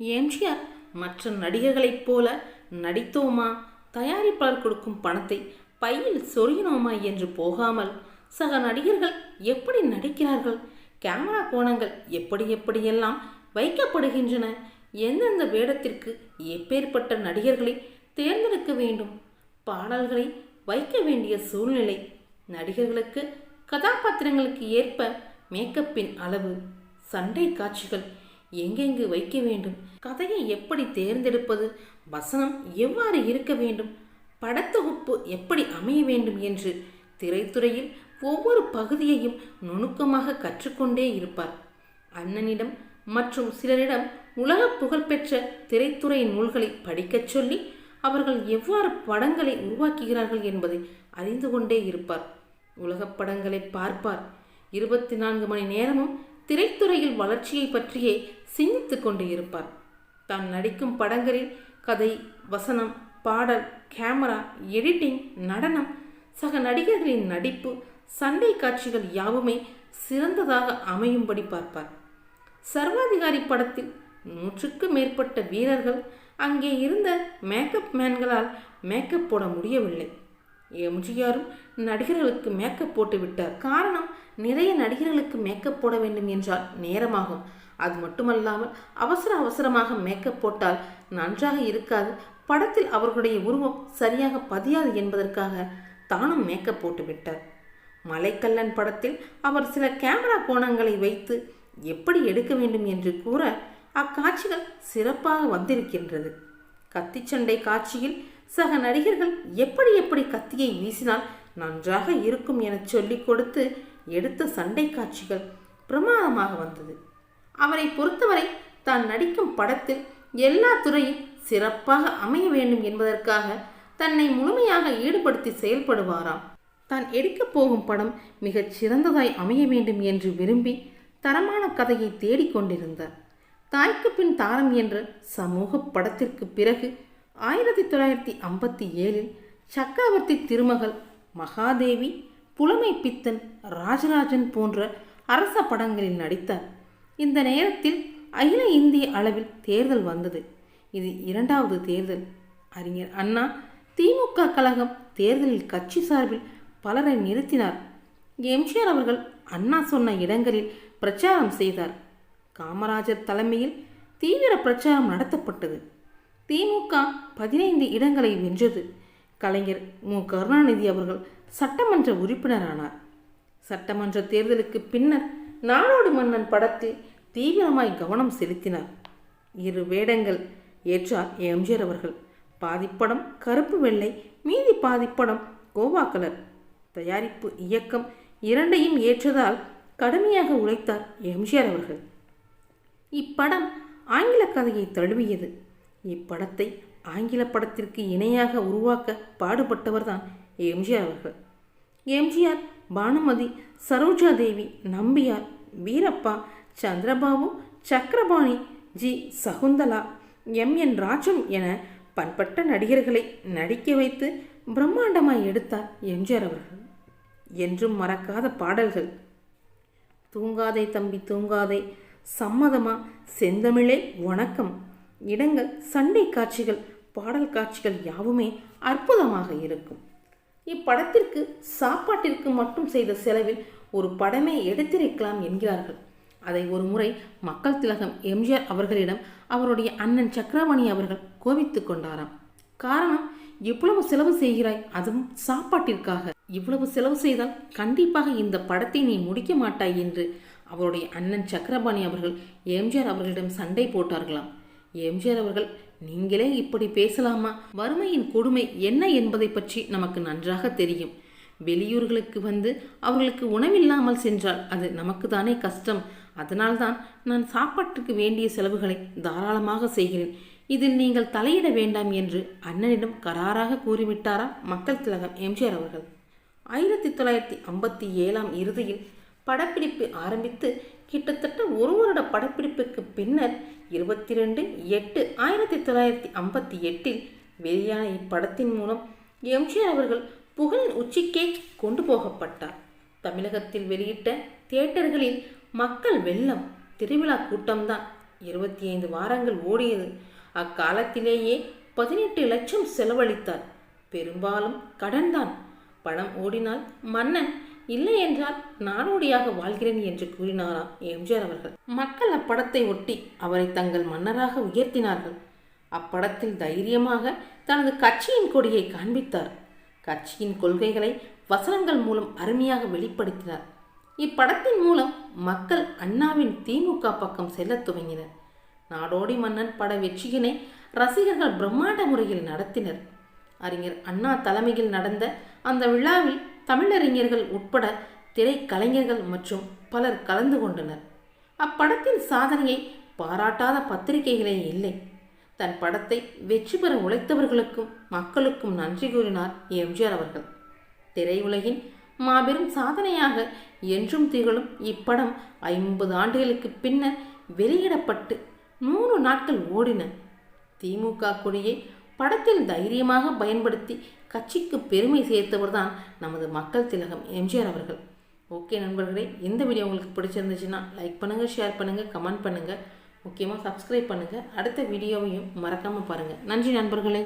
எம்ஜிஆர் மற்ற நடிகர்களைப் போல நடித்தோமா? தயாரிப்பாளர் கொடுக்கும் பணத்தை பையில் சொருகினோமா என்று போகாமல் சக நடிகர்கள் எப்படி நடிக்கிறார்கள்? கேமரா கோணங்கள் எப்படி எப்படியெல்லாம் வைக்கப்படுகின்றன? எந்தெந்த வேடத்திற்கு எப்பேற்பட்ட நடிகர்களை தேர்ந்தெடுக்க வேண்டும்? பாடல்களை வைக்க வேண்டிய சூழ்நிலை நடிகர்களுக்கு கதாபாத்திரங்களுக்கு ஏற்ப மேக்கப்பின் அளவு சண்டை காட்சிகள் எங்கெங்கு வைக்க வேண்டும்? கதையை எப்படி தேர்ந்தெடுப்பது? வசனம் எவ்வாறு இருக்க வேண்டும்? படத்தொகுப்பு எப்படி அமைய வேண்டும் என்று திரைத்துறையில் ஒவ்வொரு பகுதியையும் நுணுக்கமாக கற்றுக்கொண்டே இருப்பார். அண்ணனிடம் மற்றும் சிலரிடம் உலக புகழ்பெற்ற திரைத்துறை நூல்களை படிக்கச் சொல்லி அவர்கள் எவ்வாறு படங்களை உருவாக்குகிறார்கள் என்பதை அறிந்து கொண்டே இருப்பார். உலகப் படங்களை பார்ப்பார். இருபத்தி நான்கு மணி நேரமும் திரைத்துறையில் வளர்ச்சியை பற்றியே சிந்தித்து கொண்டு இருப்பார். தான் நடிக்கும் படங்களில் கதை வசனம் பாடல் கேமரா எடிட்டிங் நடனம் சக நடிகர்களின் நடிப்பு சண்டை காட்சிகள் யாவுமே சிறந்ததாக அமையும்படி பார்ப்பார். சர்வாதிகாரி படத்தில் நூற்றுக்கு மேற்பட்ட வீரர்கள் அங்கே இருந்த மேக்கப் மேன்களால் மேக்கப் போட முடியவில்லை. எம்ஜிஆரும் நடிகர்களுக்கு மேக்கப் போட்டு விட்டார் காரணம் நிறைய நடிகர்களுக்கு மேக்கப் போட வேண்டும் என்றால் நேரமாகும். அது மட்டுமல்லாமல் அவசர அவசரமாக மேக்கப் போட்டால் நன்றாக இருக்காது. படத்தில் அவர்களுடைய உருவம் சரியாக பதியாது என்பதற்காக தானும் மேக்கப் போட்டு விட்டார். மலைக்கல்லன் படத்தில் அவர் சில கேமரா கோணங்களை வைத்து எப்படி எடுக்க வேண்டும் என்று கூற அக்காட்சிகள் சிறப்பாக வந்திருக்கின்றது. கத்திச்சண்டை காட்சியில் சக நடிகர்கள் எப்படி எப்படி கத்தியை வீசினால் நன்றாக இருக்கும் என சொல்லிக் கொடுத்து எடுத்த சண்டை காட்சிகள் பிரமாதமாக வந்தது. அவரை பொறுத்தவரை தான் நடிக்கும் படத்தில் எல்லா துறையும் சிறப்பாக அமைய வேண்டும் என்பதற்காக தன்னை முழுமையாக ஈடுபடுத்தி செயல்படுவாராம். தான் எடுக்கப் போகும் படம் மிகச் சிறந்ததாய் அமைய வேண்டும் என்று விரும்பி தரமான கதையை தேடிக்கொண்டிருந்தார் தாய்க்கு பின் தாரம் என்ற சமூக படத்திற்கு பிறகு ஆயிரத்தி தொள்ளாயிரத்தி ஐம்பத்தி ஏழில் சக்கரவர்த்தி திருமகள் மகாதேவி புலமை பித்தன் ராஜராஜன் போன்ற அரச படங்களில் நடித்தார் இந்த நேரத்தில் அகில இந்திய அளவில் தேர்தல் வந்தது. இது இரண்டாவது தேர்தல். அறிஞர் அண்ணா திமுக கழகம் தேர்தலில் கட்சி சார்பில் பலரை நிறுத்தினார். எம்ஜிஆர் அவர்கள் அண்ணா சொன்ன இடங்களில் பிரச்சாரம் செய்தார். காமராஜர் தலைமையில் தீவிர பிரச்சாரம் நடத்தப்பட்டது. திமுக பதினைந்து இடங்களை வென்றது. கலைஞர் மு. கருணாநிதி அவர்கள் சட்டமன்ற உறுப்பினரானார். சட்டமன்ற தேர்தலுக்கு பின்னர் நாடோடி மன்னன் படத்தில் தீவிரமாய் கவனம் செலுத்தினார். இரு வேடங்கள் ஏற்றார் எம்ஜிஆர் அவர்கள். பாதிப்படம் கருப்பு வெள்ளை மீதி பாதிப்படம் கோவா கலர். தயாரிப்பு இயக்கம் இரண்டையும் ஏற்றதால் கடுமையாக உழைத்தார் எம்ஜிஆர் அவர்கள். இப்படம் ஆங்கில கதையை தழுவியது. இப்படத்தை ஆங்கில படத்திற்கு இணையாக உருவாக்க பாடுபட்டவர்தான் எம்ஜிஆர் அவர்கள். MGR Bhanumathi Saroja Devi Nambiar Veerappa Chandrababu Chakrapani G. Sakunthala M. N. Rajam என பண்பட்ட நடிகர்களை நடிக்க வைத்து பிரம்மாண்டமாய் எடுத்தார் எம்ஜிஆர் அவர்கள். என்றும் மறக்காத பாடல்கள். தூங்காதே தம்பி தூங்காதே சம்மதமா? செந்தமிழே வணக்கம். இடங்கள் சண்டை காட்சிகள் பாடல் காட்சிகள் யாவுமே அற்புதமாக இருக்கும். இப்படத்திற்கு சாப்பாட்டிற்கு மட்டும் செய்த செலவில் ஒரு படமே எடுத்திருக்கலாம் என்கிறார்கள். அதை ஒரு முறை மக்கள் திலகம் எம்ஜிஆர் அவர்களிடம் அவருடைய அண்ணன் சக்கரவாணி அவர்கள் கோவித்து கொண்டாராம். காரணம் இவ்வளவு செலவு செய்கிறாய் அதுவும் சாப்பாட்டிற்காக. இவ்வளவு செலவு செய்தால் கண்டிப்பாக இந்த படத்தை நீ முடிக்க மாட்டாய் என்று அவருடைய அண்ணன் சக்கரபாணி அவர்கள் எம்ஜிஆர் அவர்களிடம் சண்டை போட்டார்களாம். எம்ஜிஆர் அவர்கள் நீங்களே இப்படி பேசலாமா? வறுமையின் கொடுமை என்ன என்பதை பற்றி நமக்கு நன்றாக தெரியும். வெளியூர்களுக்கு வந்து அவர்களுக்கு உணவில்லாமல் சென்றால் அது நமக்கு தானே கஷ்டம். அதனால்தான் நான் சாப்பாட்டுக்கு வேண்டிய செலவுகளை தாராளமாக செய்கிறேன். இதில் நீங்கள் தலையிட வேண்டாம் என்று அண்ணனிடம் கராராக கூறிவிட்டாரா மக்கள் திலகம் எம்ஜிஆர் அவர்கள். ஆயிரத்தி தொள்ளாயிரத்தி ஐம்பத்தி ஏழாம் இறுதியில் படப்பிடிப்பு ஆரம்பித்து கிட்டத்தட்ட ஒரு வருட படப்பிடிப்புக்கு பின்னர் இருபத்தி ரெண்டு எட்டு ஆயிரத்தி தொள்ளாயிரத்தி ஐம்பத்தி எட்டில் வெளியான இப்படத்தின் மூலம் எம்ஜிஆர் அவர்கள் புகழின் உச்சிக்கே கொண்டு போகப்பட்டார். தமிழகத்தில் வெளியிட்ட தியேட்டர்களில் மக்கள் வெள்ளம் திருவிழா கூட்டம்தான் இருபத்தி ஐந்து வாரங்கள் ஓடியது. அக்காலத்திலேயே பதினெட்டு லட்சம் செலவழித்தார். பெரும்பாலும் கடன்தான். பணம் ஓடினால் மன்னன் இல்லை என்றால் நாடோடியாக வாழ்கிறேன் என்று கூறினாராம் எம்ஜிஆர் அவர்கள். மக்கள் அப்படத்தை ஒட்டி அவரை தங்கள் மன்னராக உயர்த்தினார்கள். அப்படத்தில் தைரியமாக தனது கட்சியின் கொடியை காண்பித்தார். கட்சியின் கொள்கைகளை வசனங்கள் மூலம் அருமையாக வெளிப்படுத்தினார். இப்படத்தின் மூலம் மக்கள் அண்ணாவின் திமுக பக்கம் செல்லத் துவங்கினர். நாடோடி மன்னன் பட வெற்றியினை ரசிகர்கள் பிரம்மாண்ட முறையில் நடத்தினர். அறிஞர் அண்ணா தலைமையில் நடந்த அந்த விழாவில் தமிழறிஞர்கள் உட்பட திரைக்கலைஞர்கள் மற்றும் பலர் கலந்து கொண்டனர். அப்படத்தின் சாதனையை பாராட்டாத பத்திரிகைகளே இல்லை. தன் படத்தை வெற்றி பெற உழைத்தவர்களுக்கும் மக்களுக்கும் நன்றி கூறினார் எம்ஜிஆர் அவர்கள். திரையுலகின் மாபெரும் சாதனையாக என்றும் திகழும் இப்படம் ஐம்பது ஆண்டுகளுக்கு பின்னர் வெளியிடப்பட்டு நூறு நாட்கள் ஓடின. திமுக கொடியை படத்தில் தைரியமாக பயன்படுத்தி கட்சிக்கு பெருமை சேர்த்தவர் தான் நமது மக்கள் திலகம் எம்ஜிஆர் அவர்கள். ஓகே நண்பர்களே இந்த வீடியோ உங்களுக்கு பிடிச்சிருந்துச்சுன்னா லைக் பண்ணுங்கள் ஷேர் பண்ணுங்கள் கமெண்ட் பண்ணுங்கள் முக்கியமாக சப்ஸ்கிரைப் பண்ணுங்கள் அடுத்த வீடியோவையும் மறக்காமல் பாருங்கள் நன்றி நண்பர்களே.